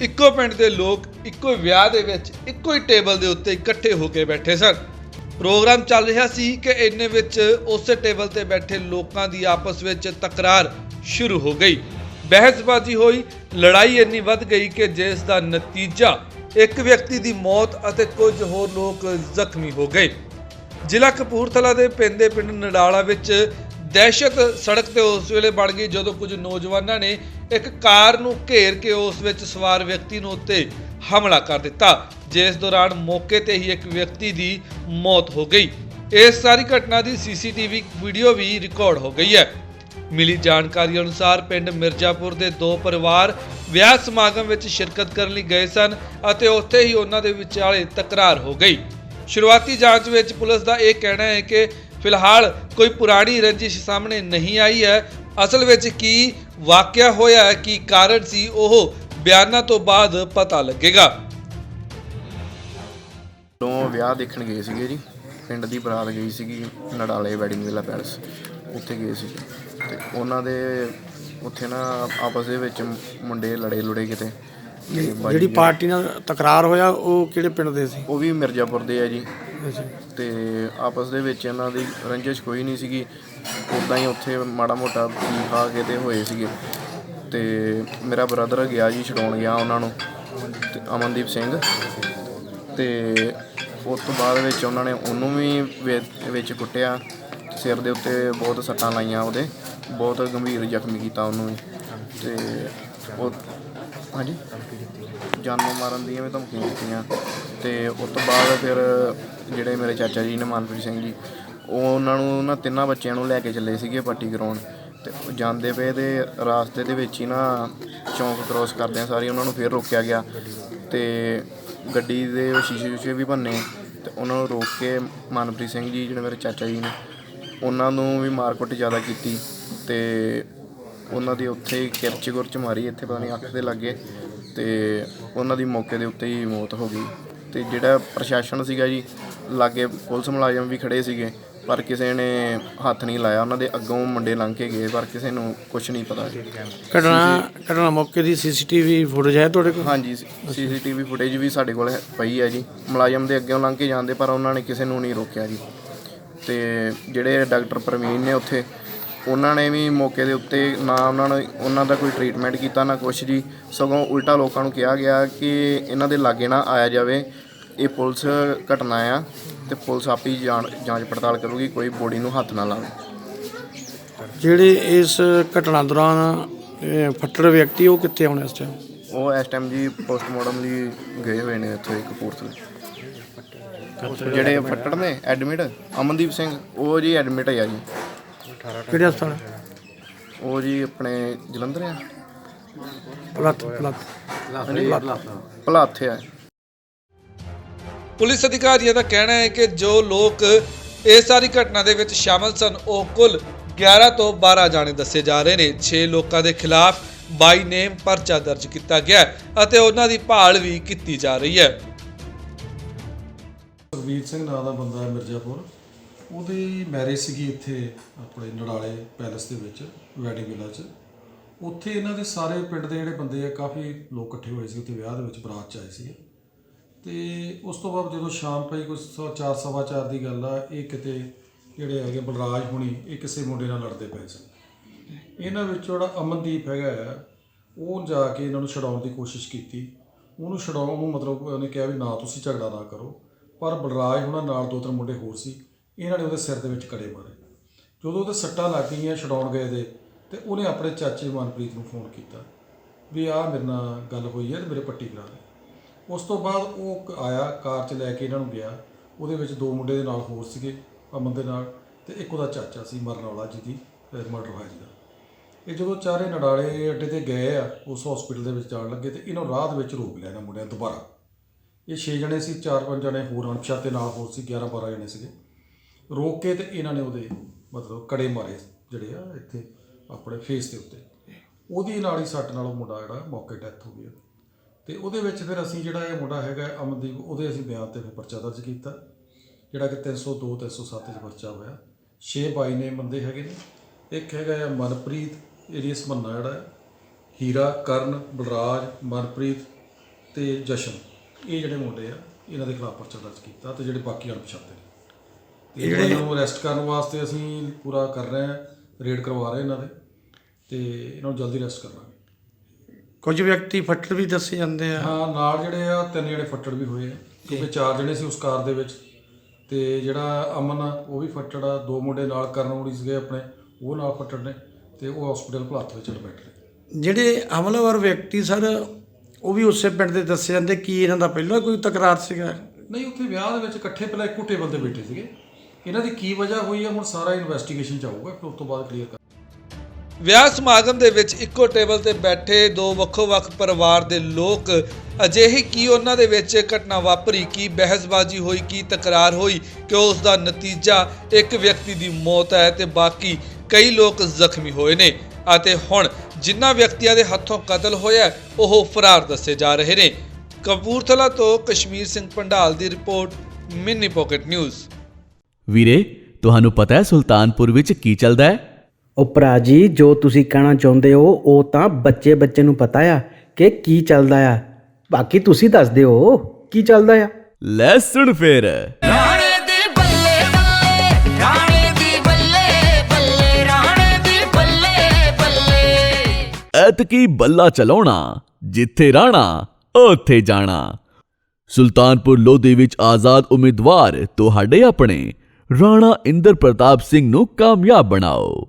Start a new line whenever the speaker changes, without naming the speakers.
ਇੱਕੋ ਪਿੰਡ ਦੇ ਲੋਕ ਇੱਕੋ ਹੀ ਵਿਆਹ ਦੇ ਵਿੱਚ ਇੱਕੋ ਹੀ ਟੇਬਲ ਦੇ ਉੱਤੇ ਇਕੱਠੇ ਹੋ ਕੇ ਬੈਠੇ ਸਨ। ਪ੍ਰੋਗਰਾਮ ਚੱਲ ਰਿਹਾ ਸੀ ਕਿ ਇੰਨੇ ਵਿੱਚ ਉਸੇ ਟੇਬਲ ਤੇ ਬੈਠੇ ਲੋਕਾਂ ਦੀ ਆਪਸ ਵਿੱਚ ਤਕਰਾਰ ਸ਼ੁਰੂ ਹੋ ਗਈ। ਬਹਿਸਬਾਜ਼ੀ ਹੋਈ, ਲੜਾਈ ਇੰਨੀ ਵੱਧ ਗਈ ਕਿ ਜਿਸ ਦਾ ਨਤੀਜਾ ਇੱਕ ਵਿਅਕਤੀ ਦੀ ਮੌਤ ਅਤੇ ਕੁਝ ਹੋਰ ਲੋਕ ਜ਼ਖਮੀ ਹੋ ਗਏ। ਜ਼ਿਲ੍ਹਾ ਕਪੂਰਥਲਾ ਦੇ ਪਿੰਦੇ ਪਿੰਡ ਨਡਾਲਾ ਵਿੱਚ ਦਹਿਸ਼ਤ ਸੜਕ ਤੇ ਉਸ ਵੇਲੇ ਬਣ ਗਈ ਜਦੋਂ ਕੁਝ ਨੌਜਵਾਨਾਂ ਨੇ ਇੱਕ ਕਾਰ ਨੂੰ ਘੇਰ ਕੇ ਉਸ ਵਿੱਚ ਸਵਾਰ ਵਿਅਕਤੀ ਨੂੰ ਉੱਤੇ ਹਮਲਾ ਕਰ ਦਿੱਤਾ, ਜਿਸ ਦੌਰਾਨ ਮੌਕੇ ਤੇ ਹੀ ਇੱਕ ਵਿਅਕਤੀ ਦੀ ਮੌਤ ਹੋ ਗਈ। ਇਸ ਸਾਰੀ ਘਟਨਾ ਦੀ ਸੀਸੀਟੀਵੀ ਵੀਡੀਓ ਵੀ ਰਿਕਾਰਡ ਹੋ ਗਈ ਹੈ। ਮਿਲੀ ਜਾਣਕਾਰੀ ਅਨੁਸਾਰ ਪਿੰਡ ਮਿਰਜ਼ਾਪੁਰ ਦੇ ਦੋ ਪਰਿਵਾਰ ਵਿਆਹ ਸਮਾਗਮ ਵਿੱਚ ਸ਼ਿਰਕਤ ਕਰਨ ਲਈ ਗਏ ਸਨ ਅਤੇ ਉੱਥੇ ਹੀ ਉਹਨਾਂ ਦੇ ਵਿਚਾਲੇ ਤਕਰਾਰ ਹੋ ਗਈ। ਸ਼ੁਰੂਆਤੀ ਜਾਂਚ ਵਿੱਚ ਪੁਲਿਸ ਦਾ ਇਹ ਕਹਿਣਾ ਹੈ ਕਿ ਫਿਲਹਾਲ ਕੋਈ ਪੁਰਾਣੀ ਰੰਜਿਸ਼ ਸਾਹਮਣੇ ਨਹੀਂ ਆਈ ਹੈ। ਅਸਲ ਵਿੱਚ ਕੀ ਵਾਕਿਆ ਹੋਇਆ ਕੀ ਕਾਰਨ ਸੀ, ਉਹ ਬਿਆਨਾਂ ਤੋਂ ਬਾਅਦ ਪਤਾ ਲੱਗੇਗਾ।
ਤੋਂ ਵਿਆਹ ਦੇਖਣ ਗਏ ਸੀਗੇ ਜੀ। ਪਿੰਡ ਦੀ ਬਰਾਤ ਗਈ ਸੀਗੀ, ਨੜਾਲੇ ਵੈਡਿੰਗ ਵਿਲਾ ਪੈਲਸ। ਉੱਥੇ ਗਏ ਸੀ। ਤੇ ਉਹਨਾਂ ਦੇ ਉੱਥੇ ਨਾ ਆਪਸ ਦੇ ਵਿੱਚ ਮੁੰਡੇ ਲੜੇ ਲੁੜੇ ਕਿਤੇ।
ਜਿਹੜੀ ਪਾਰਟੀ ਨਾਲ ਤਕਰਾਰ ਹੋਇਆ ਉਹ ਕਿਹੜੇ ਪਿੰਡ ਦੇ ਸੀ?
ਉਹ ਵੀ ਮਿਰਜ਼ਾਪੁਰ ਦੇ ਆ ਜੀ। ਤੇ ਆਪਸ ਦੇ ਵਿੱਚ ਇਹਨਾਂ ਦੀ ਰੰਜਿਸ਼ ਕੋਈ ਨਹੀਂ ਸੀਗੀ। ਉਦਾਂ ਹੀ ਉੱਥੇ ਮਾੜਾ ਮੋਟਾ ਪੀ ਖਾ ਕੇ ਤੇ ਹੋਏ ਸੀਗੇ। ਤੇ ਮੇਰਾ ਬ੍ਰਦਰ ਗਿਆ ਜੀ ਛਡਾਉਣ ਗਿਆ ਉਹਨਾਂ ਨੂੰ ਤੇ ਅਮਨਦੀਪ ਸਿੰਘ। ਤੇ ਉਸ ਤੋਂ ਬਾਅਦ ਵਿੱਚ ਉਹਨਾਂ ਨੇ ਉਹਨੂੰ ਵੀ ਵਿ- ਵਿੱਚ ਕੁੱਟਿਆ। ਸਿਰ ਦੇ ਉੱਤੇ ਬਹੁਤ ਸੱਟਾਂ ਲਾਈਆਂ ਉਹਦੇ। ਬਹੁਤ ਗੰਭੀਰ ਜ਼ਖਮੀ ਕੀਤਾ ਉਹਨੂੰ ਵੀ। ਤੇ ਉਹ ਹਾਂਜੀ। ਜਾਨੋਂ ਮਾਰਨ ਦੀਆਂ ਵੀ ਧਮਕੀਆਂ ਦਿੱਤੀਆਂ। ਤੇ ਉਸ ਤੋਂ ਬਾਅਦ ਫਿਰ ਜਿਹੜੇ ਮੇਰੇ ਚਾਚਾ ਜੀ ਨੇ ਮਨਪ੍ਰੀਤ ਸਿੰਘ ਜੀ, ਉਹ ਉਹਨਾਂ ਨੂੰ ਨਾ ਤਿੰਨਾਂ ਬੱਚਿਆਂ ਨੂੰ ਲੈ ਕੇ ਚੱਲੇ ਸੀਗੇ ਪੱਟੀ ਕਰਾਉਣ। ਤੇ ਉਹ ਜਾਂਦੇ ਪਏ ਤੇ ਰਾਸਤੇ ਦੇ ਵਿੱਚ ਹੀ ਨਾ ਚੌਂਕ ਕ੍ਰੋਸ ਕਰਦਿਆਂ ਸਾਰੀ, ਉਹਨਾਂ ਨੂੰ ਫਿਰ ਰੋਕਿਆ ਗਿਆ। ਤੇ ਗੱਡੀ ਦੇ ਸ਼ੀਸ਼ੇ ਸ਼ੀਸ਼ੇ ਵੀ ਭੰਨੇ, ਤੇ ਉਹਨਾਂ ਨੂੰ ਰੋਕ ਕੇ ਮਨਪ੍ਰੀਤ ਸਿੰਘ ਜੀ, ਜਿਹੜੇ ਮੇਰੇ ਚਾਚਾ ਜੀ ਨੇ, ਉਹਨਾਂ ਨੂੰ ਵੀ ਮਾਰਕੁੱਟ ਜ਼ਿਆਦਾ ਕੀਤੀ। ਤੇ ਉਹਨਾਂ ਦੀ ਉੱਥੇ ਹੀ ਕਿਰਚ ਗੁਰਚ ਮਾਰੀ ਇੱਥੇ ਪਤਾ ਨਹੀਂ ਅੱਖ ਦੇ ਲੱਗੇ ਤੇ ਉਹਨਾਂ ਦੀ ਮੌਕੇ ਦੇ ਉੱਤੇ ਹੀ ਮੌਤ ਹੋ ਗਈ। ਤੇ ਜਿਹੜਾ ਪ੍ਰਸ਼ਾਸਨ ਸੀਗਾ ਜੀ ਲਾਗੇ ਪੁਲਿਸ ਮੁਲਾਜ਼ਮ ਵੀ ਖੜੇ ਸੀਗੇ ਪਰ ਕਿਸੇ ਨੇ ਹੱਥ ਨਹੀਂ ਲਾਇਆ। ਉਹਨਾਂ ਦੇ ਅੱਗੋਂ ਮੁੰਡੇ ਲੰਘ ਕੇ ਗਏ ਪਰ ਕਿਸੇ ਨੂੰ ਕੁਝ ਨਹੀਂ ਪਤਾ।
ਘਟਨਾ ਘਟਨਾ ਮੌਕੇ ਦੀ ਸੀਸੀਟੀਵੀ ਫੁਟੇਜ ਹੈ ਤੁਹਾਡੇ ਕੋਲ?
ਹਾਂਜੀ ਸੀਸੀਟੀਵੀ ਫੁਟੇਜ ਵੀ ਸਾਡੇ ਕੋਲ ਹੈ- ਪਈ ਹੈ ਜੀ। ਮੁਲਾਜ਼ਮ ਦੇ ਅੱਗੇੋਂ ਲੰਘ ਕੇ ਜਾਂਦੇ ਪਰ ਉਹਨਾਂ ਨੇ ਕਿਸੇ ਨੂੰ ਨਹੀਂ ਰੋਕਿਆ ਜੀ। ਤੇ ਜਿਹੜੇ ਡਾਕਟਰ ਪ੍ਰਵੀਨ ਨੇ ਉੱਥੇ ਉਹਨਾਂ ਨੇ ਵੀ ਮੌਕੇ ਦੇ ਉੱਤੇ ਨਾ ਉਹਨਾਂ ਨੇ ਉਹਨਾਂ ਦਾ ਕੋਈ ਟ੍ਰੀਟਮੈਂਟ ਕੀਤਾ ਨਾ ਕੁਛ ਜੀ। ਸਗੋਂ ਉਲਟਾ ਲੋਕਾਂ ਨੂੰ ਕਿਹਾ ਗਿਆ ਕਿ ਇਹਨਾਂ ਦੇ ਲਾਗੇ ਨਾ ਆਇਆ ਜਾਵੇ। ਇਹ ਪੁਲਿਸ ਘਟਨਾ ਆ ਤੇ ਪੁਲਿਸ ਆਪੀ ਜਾਂਚ ਪੜਤਾਲ ਕਰੂਗੀ ਕੋਈ ਬੋਡੀ ਨੂੰ ਹੱਥ ਨਾ ਲਾਵੇ।
ਜਿਹੜੇ ਇਸ ਘਟਨਾ ਦੌਰਾਨ ਇਹ ਫੱਟੜ ਵਿਅਕਤੀ ਉਹ ਕਿੱਥੇ ਆਉਣੇ ਇਸ ਟਾਈਮ
ਉਹ ਇਸ ਟਾਈਮ ਜੀ ਪੋਸਟਮਾਰਟਮ ਲਈ ਗਏ ਹੋਏ ਨੇ ਇੱਥੇ ਕਪੂਰਥਲੇ। ਜਿਹੜੇ ਫੱਟੜ ਨੇ ਐਡਮਿਟ ਅਮਨਦੀਪ ਸਿੰਘ ਉਹ ਜੀ ਐਡਮਿਟ ਹੈ ਜੀ।
ਕਿਹੜੇ ਹਸਪਤਾਲ
ਉਹ ਜੀ ਆਪਣੇ ਜਲੰਧਰ ਆ।
ਪਲੱਤ ਪਲੱਤ
ਭਲਾਥੇ ਆ
ਪੁਲਿਸ ਅਧਿਕਾਰੀਆਂ ਦਾ ਕਹਿਣਾ ਹੈ ਕਿ ਜੋ ਲੋਕ ਇਸ ਸਾਰੀ ਘਟਨਾ ਦੇ ਵਿੱਚ ਸ਼ਾਮਲ ਸਨ ਉਹ ਕੁੱਲ 11 ਤੋਂ 12 ਜਾਣੇ ਦੱਸੇ ਜਾ ਰਹੇ ਨੇ। 6 ਲੋਕਾਂ ਦੇ ਖਿਲਾਫ ਬਾਈ ਨੇਮ ਪਰਚਾ ਦਰਜ ਕੀਤਾ ਗਿਆ ਹੈ ਅਤੇ ਉਹਨਾਂ ਦੀ ਭਾਲ ਵੀ ਕੀਤੀ ਜਾ ਰਹੀ ਹੈ।
ਸਰਬੀਰ ਸਿੰਘ ਨਾਂ ਦਾ ਬੰਦਾ ਹੈ ਮਿਰਜ਼ਾਪੁਰ। ਉਹਦੀ ਮੈਰਿਜ ਸੀਗੀ ਇੱਥੇ ਆਪਣੇ ਨੜਾਲੇ ਪੈਲੇਸ ਦੇ ਵਿੱਚ ਵੈਡਿੰਗ ਵਿਲਾ 'ਚ। ਉੱਥੇ ਇਹਨਾਂ ਦੇ ਸਾਰੇ ਪਿੰਡ ਦੇ ਜਿਹੜੇ ਬੰਦੇ ਆ, ਕਾਫੀ ਲੋਕ ਇਕੱਠੇ ਹੋਏ ਸੀ, ਉੱਥੇ ਵਿਆਹ ਦੇ ਵਿੱਚ ਬਰਾਤ 'ਚ ਆਏ ਸੀ ਤੇ ਉਸ ਤੋਂ ਬਾਅਦ ਜਦੋਂ ਸ਼ਾਮ ਪਈ ਕੋਈ ਸਵਾ ਚਾਰ ਸਵਾ ਚਾਰ ਦੀ ਗੱਲ ਆ, ਇਹ ਕਿਤੇ ਜਿਹੜੇ ਹੈਗੇ ਬਲਰਾਜ ਹੁਣੀ, ਇਹ ਕਿਸੇ ਮੁੰਡੇ ਨਾਲ ਲੜਦੇ ਪਏ ਸਨ ਇਹਨਾਂ ਵਿੱਚੋਂ ਜਿਹੜਾ ਅਮਨਦੀਪ ਹੈਗਾ ਆ, ਉਹ ਜਾ ਕੇ ਇਹਨਾਂ ਨੂੰ ਛਡਾਉਣ ਦੀ ਕੋਸ਼ਿਸ਼ ਕੀਤੀ। ਉਹਨੂੰ ਛਡਾਉਣ ਨੂੰ ਮਤਲਬ ਉਹਨੇ ਕਿਹਾ ਵੀ ਨਾ, ਤੁਸੀਂ ਝਗੜਾ ਨਾ ਕਰੋ। ਪਰ ਬਲਰਾਜ ਹੁਣਾਂ ਨਾਲ ਦੋ ਤਿੰਨ ਮੁੰਡੇ ਹੋਰ ਸੀ। ਇਹਨਾਂ ਨੇ ਉਹਦੇ ਸਿਰ ਦੇ ਵਿੱਚ ਕੜੇ ਮਾਰੇ। ਜਦੋਂ ਉਹਦੇ ਸੱਟਾਂ ਲੱਗ ਗਈਆਂ ਛਡਾਉਣ ਗਏ ਦੇ, ਤੇ ਉਹਨੇ ਆਪਣੇ ਚਾਚੇ ਮਨਪ੍ਰੀਤ ਨੂੰ ਫੋਨ ਕੀਤਾ ਵੀ ਆਹ ਮੇਰੇ ਨਾਲ ਗੱਲ ਹੋਈ ਹੈ ਤੇ ਮੇਰੇ ਪੱਟੀ ਕਰਾ ਦੇ। ਉਸ ਤੋਂ ਬਾਅਦ ਉਹ ਕ- ਆਇਆ, ਕਾਰ 'ਚ ਲੈ ਕੇ ਇਹਨਾਂ ਨੂੰ ਗਿਆ। ਉਹਦੇ ਵਿੱਚ ਦੋ ਮੁੰਡੇ ਦੇ ਨਾਲ ਹੋਰ ਸੀਗੇ, ਅਮਨ ਦੇ ਨਾਲ ਤੇ ਇੱਕ ਉਹਦਾ ਚਾਚਾ ਸੀ, ਮਰਨ ਵਾਲਾ, ਜਿਹਦੀ ਮਰਡਰ ਹੋਇਆ ਜਿਹਦਾ। ਇਹ ਜਦੋਂ ਚਾਰੇ ਨਡਾਲੇ ਅੱਡੇ ਤੇ ਗਏ ਆ, ਉਸ ਹਸਪੀਟਲ ਦੇ ਵਿੱਚ ਜਾਣ ਲੱਗੇ ਤੇ ਇਹਨਾਂ ਰਾਹ ਦੇ ਵਿੱਚ ਰੋਕ ਲਿਆ ਇਹਨਾਂ ਮੁੰਡਿਆਂ ਦੁਬਾਰਾ। ਇਹ 6 ਜਣੇ ਸੀ 4-5 ਜਣੇ ਹੋਰ ਅਣਪਛਾਤੇ ਨਾਲ ਹੋਰ ਸੀ 11-12 ਜਣੇ ਸੀਗੇ। ਰੋਕ ਕੇ ਤੇ ਇਹਨਾਂ ਨੇ ਉਹਦੇ ਮਤਲਬ ਕੜੇ ਮਾਰੇ ਜਿਹੜੇ ਆ ਇੱਥੇ ਆਪਣੇ ਫੇਸ ਦੇ ਉੱਤੇ। ਉਹਦੀ ਨਾਲ ਹੀ ਸੱਟ ਨਾਲ ਉਹ ਮੁੰਡਾ ਜਿਹੜਾ ਮੌਕੇ ਡੈਥ ਹੋ ਗਿਆ। ਤੇ ਉਹਦੇ ਵਿੱਚ ਫਿਰ ਅਸੀਂ ਜਿਹੜਾ ਇਹ ਮੁੰਡਾ ਹੈਗਾ ਅਮਨਦੀਪ, ਉਹਦੇ ਅਸੀਂ ਬਿਆਨ ਤੇ ਫਿਰ ਪਰਚਾ ਦਰਜ ਕੀਤਾ, ਜਿਹੜਾ ਕਿ 302 307 ਚ ਪਰਚਾ ਹੋਇਆ। 6 ਬਾਈ ਨੇ ਬੰਦੇ ਹੈਗੇ ਨੇ। ਇੱਕ ਹੈਗਾ ਆ ਮਨਪ੍ਰੀਤ ਏਰੀਅਸ ਮੰਨਾ ਜਿਹੜਾ ਹੀਰਾ, ਕਰਨ, ਬਲਰਾਜ, ਮਨਪ੍ਰੀਤ ਤੇ ਜਸ਼ਨ। ਇਹ ਜਿਹੜੇ ਮੁੰਡੇ ਆ, ਇਹਨਾਂ ਦੇ ਖਿਲਾਫ ਪਰਚਾ ਦਰਜ ਕੀਤਾ ਤੇ ਜਿਹੜੇ ਬਾਕੀ ਅਣਪਛਾਤੇ ਇਹਨਾਂ ਨੂੰ ਅਰੈਸਟ ਕਰਨ ਵਾਸਤੇ ਅਸੀਂ ਪੂਰਾ ਕਰ ਰਹੇ ਹਾਂ ਰੇਡ ਕਰਵਾ ਰਹੇ ਇਹਨਾਂ ਦੇ ਤੇ ਇਹਨਾਂ ਨੂੰ ਜਲਦੀ ਅਰੈਸਟ ਕਰਾਂਗੇ
ਕੁਝ ਵਿਅਕਤੀ ਫੱਟੜ ਵੀ ਦੱਸੇ ਜਾਂਦੇ ਆ।
ਹਾਂ ਨਾਲ ਜਿਹੜੇ ਆ ਤਿੰਨ ਜਿਹੜੇ ਫੱਟੜ ਵੀ ਹੋਏ ਆ ਕਿਉਂਕਿ ਚਾਰ ਜਣੇ ਸੀ ਉਸ ਕਾਰ ਦੇ ਵਿੱਚ ਤੇ ਜਿਹੜਾ ਅਮਨ ਆ ਉਹ ਵੀ ਫੱਟੜ ਆ ਦੋ ਮੁੰਡੇ ਨਾਲ ਕਰਨ ਵਾਲੀ ਸੀਗੇ ਆਪਣੇ ਉਹ ਨਾਲ ਫੱਟੜ ਨੇ ਤੇ ਉਹ ਹਸਪੀਟਲ ਭਲਾਤ ਵਿੱਚ ਐਡਮਿਟ ਨੇ।
ਜਿਹੜੇ ਹਮਲਾਵਰ ਵਿਅਕਤੀ ਸਰ ਉਹ ਵੀ ਉਸੇ ਪਿੰਡ ਦੇ ਦੱਸੇ ਜਾਂਦੇ ਕੀ ਇਹਨਾਂ ਦਾ ਪਹਿਲਾਂ ਕੋਈ ਤਕਰਾਰ ਸੀਗਾ?
ਨਹੀਂ ਉੱਥੇ ਵਿਆਹ ਦੇ ਵਿੱਚ ਇਕੱਠੇ ਪਹਿਲਾਂ ਇੱਕੋ ਟੇਬਲ ਤੇ ਬੈਠੇ ਸੀਗੇ। ਇਹਨਾਂ ਦੀ ਕੀ ਵਜ੍ਹਾ ਹੋਈ ਹੈ? ਹੁਣ ਸਾਰਾ ਇਨਵੈਸਟੀਗੇਸ਼ਨ ਚ ਆਊਗਾ ਫਿਰ ਉਸ ਤੋਂ ਬਾਅਦ ਕਲੀਅਰ ਕਰ
ਵਿਆਹ ਸਮਾਗਮ ਦੇ ਵਿੱਚ ਇੱਕੋ ਟੇਬਲ ਤੇ ਬੈਠੇ ਦੋ ਵੱਖੋ-ਵੱਖ ਪਰਿਵਾਰ ਦੇ ਲੋਕ, ਅਜਿਹੀ ਕੀ ਉਹਨਾਂ ਦੇ ਵਿੱਚ ਘਟਨਾ ਵਾਪਰੀ? ਕੀ ਬਹਿਸਬਾਜ਼ੀ ਹੋਈ? ਕੀ ਤਕਰਾਰ ਹੋਈ? ਕਿ ਉਸ ਦਾ ਨਤੀਜਾ? ਇੱਕ ਵਿਅਕਤੀ ਦੀ ਮੌਤ ਹੈ ਤੇ ਬਾਕੀ ਕਈ ਲੋਕ ਜ਼ਖਮੀ ਹੋਏ ਨੇ। ਅਤੇ ਹੁਣ ਜਿਨ੍ਹਾਂ ਵਿਅਕਤੀਆਂ ਦੇ ਹੱਥੋਂ ਕਤਲ ਹੋਇਆ ਉਹ ਫਰਾਰ ਦੱਸੇ ਜਾ ਰਹੇ ਨੇ। ਕਪੂਰਥਲਾ ਤੋਂ ਕਸ਼ਮੀਰ ਸਿੰਘ ਪੰਡਾਲ ਦੀ ਰਿਪੋਰਟ, ਮਿੰਨੀ ਪਾਕਟ ਨਿਊਜ਼।
ਵੀਰੇ ਤੁਹਾਨੂੰ ਪਤਾ ਹੈ ਸੁਲਤਾਨਪੁਰ ਵਿੱਚ ਕੀ ਚੱਲਦਾ ਹੈ?
ਉਹ ਭਰਾ ਜੀ ਜੋ ਤੁਸੀਂ ਕਹਿਣਾ ਚਾਹੁੰਦੇ ਹੋ ਉਹ ਤਾਂ ਬੱਚੇ ਬੱਚੇ ਨੂੰ ਪਤਾ ਆ ਕਿ ਕੀ ਚੱਲਦਾ ਆ। ਬਾਕੀ ਤੁਸੀਂ ਦੱਸ ਦਿਓ ਕੀ ਚੱਲਦਾ ਆ?
ਲੈ ਸੁਣ ਫੇਰ।
ਰਾਣੇ ਦੀ ਬੱਲੇ ਬੱਲੇ ਰਾਣੇ ਦੀ ਬੱਲੇ ਬੱਲੇ ਰਾਣੇ ਦੀ ਬੱਲੇ ਬੱਲੇ।
ਐਤਕੀ ਬੱਲਾ ਚਲਾਉਣਾ ਜਿੱਥੇ ਰਾਣਾ ਉੱਥੇ ਜਾਣਾ। ਸੁਲਤਾਨਪੁਰ ਲੋਧੀ ਵਿੱਚ ਆਜ਼ਾਦ ਉਮੀਦਵਾਰ ਤੁਹਾਡੇ ਆਪਣੇ। ਰਾਣਾ ਇੰਦਰ ਪ੍ਰਤਾਪ ਸਿੰਘ ਨੂੰ ਕਾਮਯਾਬ ਬਣਾਓ।